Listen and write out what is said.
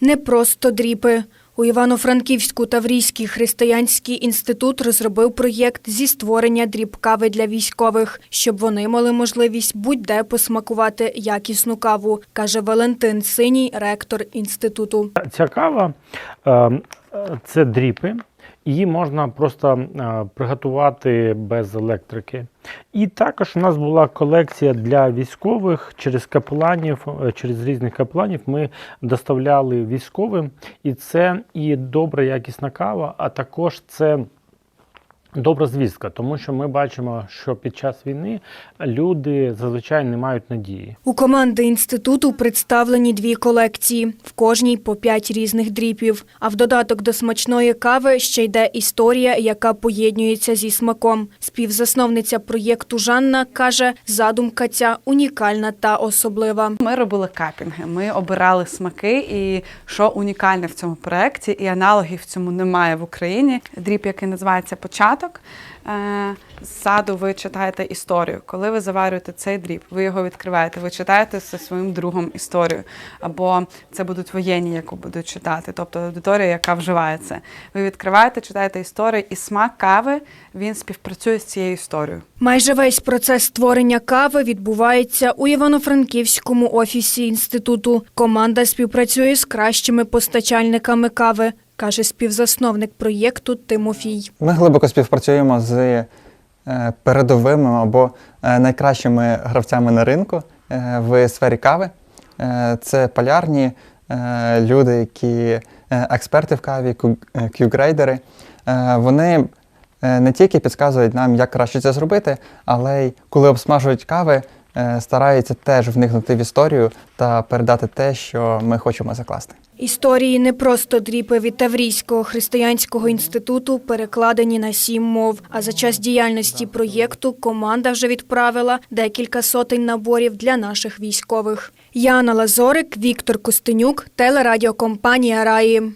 Не просто дріпи. У Івано-Франківську Таврійський християнський інститут розробив проєкт зі створення дріб-кави для військових, щоб вони мали можливість будь-де посмакувати якісну каву, каже Валентин Синій, ректор інституту. Ця кава е, е, це дріпи. Її можна просто е, приготувати без електрики. І також у нас була колекція для військових через капеланів, е, через різних капеланів ми доставляли військовим. І це і добра якісна кава, а також це добра звістка, тому що ми бачимо, що під час війни люди зазвичай не мають надії. У команди інституту представлені дві колекції, в кожній по п'ять різних дріпів. А в додаток до смачної кави ще йде історія, яка поєднується зі смаком. Співзасновниця проєкту Жанна каже, задумка ця унікальна та особлива. Ми робили капінги, ми обирали смаки, і що унікальне в цьому проєкті, і аналогів в цьому немає в Україні. Дріб, який називається початок. Е, Ззаду ви читаєте історію. Коли ви заварюєте цей дріб, ви його відкриваєте, ви читаєте зі своїм другом історію. Або це будуть воєнні, яку будуть читати, тобто аудиторія, яка вживає це. Ви відкриваєте, читаєте історію, і смак кави він співпрацює з цією історією. Майже весь процес створення кави відбувається у Івано-Франківському офісі інституту. Команда співпрацює з кращими постачальниками кави, каже співзасновник проєкту Тимофій. Ми глибоко співпрацюємо з е, передовими або е, найкращими гравцями на ринку е, в сфері кави. Це полярні люди, які експерти в каві. Е, Вони не тільки підказують нам, як краще це зробити, але й коли обсмажують кави, е, стараються теж вникнути в історію та передати те, що ми хочемо закласти. Історії не просто дріпи від Таврійського християнського інституту перекладені на сім мов. А за час діяльності проєкту команда вже відправила декілька сотень наборів для наших військових. Яна Лазорик, Віктор Костенюк, телерадіокомпанія Раї.